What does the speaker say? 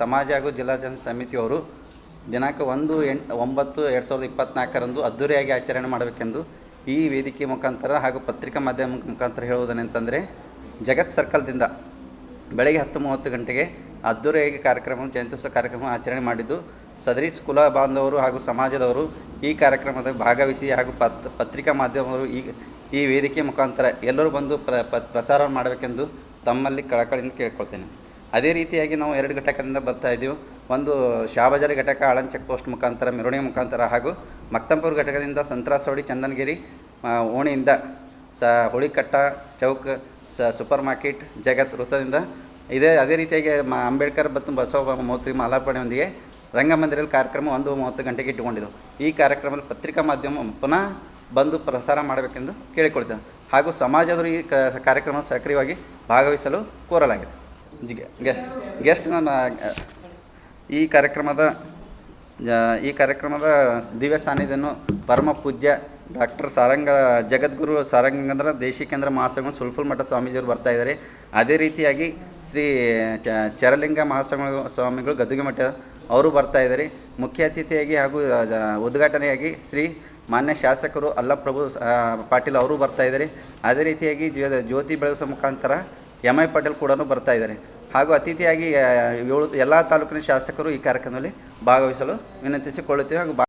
ಸಮಾಜ ಹಾಗೂ ಜಿಲ್ಲಾ ಜನ ಸಮಿತಿಯವರು ದಿನಾಂಕ ಒಂದು ಎಂಟು ಒಂಬತ್ತು ಎರಡು ಸಾವಿರದ ಇಪ್ಪತ್ತ್ನಾಲ್ಕರಂದು ಅದ್ದೂರಿಯಾಗಿ ಆಚರಣೆ ಮಾಡಬೇಕೆಂದು ಈ ವೇದಿಕೆ ಮುಖಾಂತರ ಹಾಗೂ ಪತ್ರಿಕಾ ಮಾಧ್ಯಮ ಮುಖಾಂತರ ಹೇಳುವುದೇನೆಂತಂದರೆ, ಜಗತ್ ಸರ್ಕಲ್ದಿಂದ ಬೆಳಗ್ಗೆ ಹತ್ತು ಮೂವತ್ತು ಗಂಟೆಗೆ ಅದ್ದೂರಿಯಾಗಿ ಕಾರ್ಯಕ್ರಮ ಜಯಂತ್ಯೋತ್ಸವ ಕಾರ್ಯಕ್ರಮ ಆಚರಣೆ ಮಾಡಿದ್ದು, ಸದರಿ ಕುಲ ಬಾಂಧವರು ಹಾಗೂ ಸಮಾಜದವರು ಈ ಕಾರ್ಯಕ್ರಮದ ಭಾಗವಹಿಸಿ ಹಾಗೂ ಪತ್, ಪತ್ರಿಕಾ ಮಾಧ್ಯಮವರು ಈ ಈ ವೇದಿಕೆ ಮುಖಾಂತರ ಎಲ್ಲರೂ ಬಂದು ಪ್ರಸಾರ ಮಾಡಬೇಕೆಂದು ತಮ್ಮಲ್ಲಿ ಕಳಕಳಿಯಿಂದ ಕೇಳ್ಕೊಳ್ತೇನೆ. ಅದೇ ರೀತಿಯಾಗಿ ನಾವು ಎರಡು ಘಟಕದಿಂದ ಬರ್ತಾ ಇದ್ದೀವಿ. ಒಂದು ಶಾಬಜಾರಿ ಘಟಕ, ಆಳನ್ ಚೆಕ್ ಪೋಸ್ಟ್ ಮುಖಾಂತರ, ಮೆರವಣಿಗೆ ಮುಖಾಂತರ ಹಾಗೂ ಮಕ್ತಂಪುರ ಘಟಕದಿಂದ ಸಂತ್ರಾಸವಡಿ ಚಂದನಗಿರಿ ಓಣಿಯಿಂದ ಸ, ಹುಳಿಕಟ್ಟ, ಚೌಕ್, ಸ ಸೂಪರ್ ಮಾರ್ಕೆಟ್ ಜಗತ್ ವೃತ್ತದಿಂದ ಇದೇ, ಅದೇ ರೀತಿಯಾಗಿ ಮ, ಅಂಬೇಡ್ಕರ್ ಮತ್ತು ಬಸವ ಮೂರ್ತಿ ಮಾಲಾರ್ಪಣೆಯೊಂದಿಗೆ ರಂಗಮಂದಿರಲ್ಲಿ ಕಾರ್ಯಕ್ರಮ ಒಂದು ಮೂವತ್ತು ಗಂಟೆಗೆ ಇಟ್ಟುಕೊಂಡಿದ್ದೆವು. ಈ ಕಾರ್ಯಕ್ರಮದಲ್ಲಿ ಪತ್ರಿಕಾ ಮಾಧ್ಯಮ ಪುನಃ ಬಂದು ಪ್ರಸಾರ ಮಾಡಬೇಕೆಂದು ಕೇಳಿಕೊಳ್ತೇವೆ ಹಾಗೂ ಸಮಾಜದವರು ಈ ಕಾರ್ಯಕ್ರಮ ಸಕ್ರಿಯವಾಗಿ ಭಾಗವಹಿಸಲು ಕೋರಲಾಗಿದೆ. ಗೆಸ್ಟ್ ನನ್ನ, ಈ ಕಾರ್ಯಕ್ರಮದ ಈ ಕಾರ್ಯಕ್ರಮದ ದಿವ್ಯ ಸಾನ್ನಿಧ್ಯನು ಪರಮ ಪೂಜ್ಯ ಡಾಕ್ಟರ್ ಸಾರಂಗ, ಜಗದ್ಗುರು ಸಾರಂಗಂದ್ರ ದೇಶಿಕೇಂದ್ರ ಮಹಾಸಂಘ ಸುಲ್ಫುಲ್ ಮಠ ಸ್ವಾಮೀಜಿಯವರು ಬರ್ತಾ ಇದ್ದಾರೆ. ಅದೇ ರೀತಿಯಾಗಿ ಶ್ರೀ ಚರಲಿಂಗ ಮಹಾಸ್ವಾಮಿ ಸ್ವಾಮಿಗಳು ಗದ್ದುಗೆ ಮಠ ಅವರು ಬರ್ತಾ ಇದ್ದಾರೆ. ಮುಖ್ಯ ಅತಿಥಿಯಾಗಿ ಹಾಗೂ ಉದ್ಘಾಟನೆಯಾಗಿ ಶ್ರೀ ಮಾನ್ಯ ಶಾಸಕರು ಅಲ್ಲಪ್ರಭು ಪಾಟೀಲ್ ಅವರು ಬರ್ತಾ ಇದ್ದಾರೆ. ಅದೇ ರೀತಿಯಾಗಿ ಜ್ಯೋ, ಜ್ಯೋತಿ ಬೆಳಗಿಸೋ ಮುಖಾಂತರ ಎಂ ಐ ಪಾಟೀಲ್ ಕೂಡ ಬರ್ತಾ ಇದ್ದಾರೆ. ಹಾಗೂ ಅತಿಥಿಯಾಗಿ ಏಳು, ಎಲ್ಲ ತಾಲೂಕಿನ ಶಾಸಕರು ಈ ಕಾರ್ಯಕ್ರಮದಲ್ಲಿ ಭಾಗವಹಿಸಲು ವಿನಂತಿಸಿಕೊಳ್ಳುತ್ತೇವೆ ಹಾಗೂ